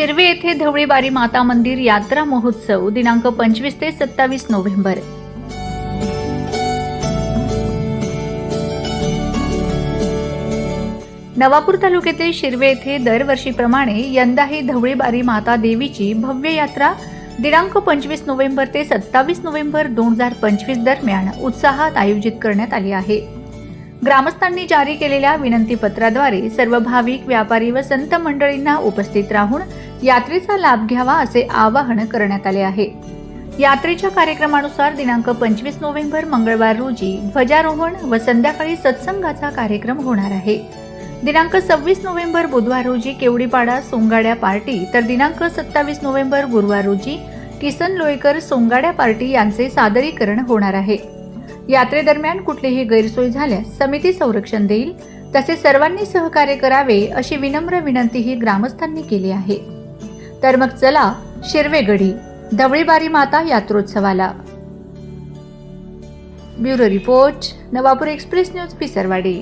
शिरवे येथे धवळीबारी माता मंदिर यात्रा महोत्सव दिनांक पंचवीस ते सत्तावीस नोव्हेंबर. नवापूर तालुक्यातील शिरवे येथे दरवर्षीप्रमाणे यंदाही धवळीबारी माता देवीची भव्य यात्रा दिनांक पंचवीस नोव्हेंबर ते सत्तावीस नोव्हेंबर दोन हजार पंचवीस दरम्यान उत्साहात आयोजित करण्यात आली आहे. ग्रामस्थांनी जारी केलेल्या विनंतीपत्राद्वारे सर्व भाविक व्यापारी व संत मंडळींना उपस्थित राहून यात्रेचा लाभ घ्यावा असे आवाहन करण्यात आले आहे. यात्रेच्या कार्यक्रमानुसार दिनांक पंचवीस नोव्हेंबर मंगळवार रोजी ध्वजारोहण व संध्याकाळी सत्संगाचा कार्यक्रम होणार आहे. दिनांक सव्वीस नोव्हेंबर बुधवार रोजी केवडीपाडा सोंगाड्या पार्टी तर दिनांक सत्तावीस नोव्हेंबर गुरुवार रोजी किसन लोयकर सोंगाड्या पार्टी यांचे सादरीकरण होणार आहे. यात्रेदरम्यान कुठलीही गैरसोय झाल्यास समिती संरक्षण देईल तसेच सर्वांनी सहकार्य करावे अशी विनम्र विनंतीही ग्रामस्थांनी केली आहे. तर मग चला शिरवेगडी धवळीबारी माता यात्रोत्सवाला. Bureau report Navapur express news Pisarwadi.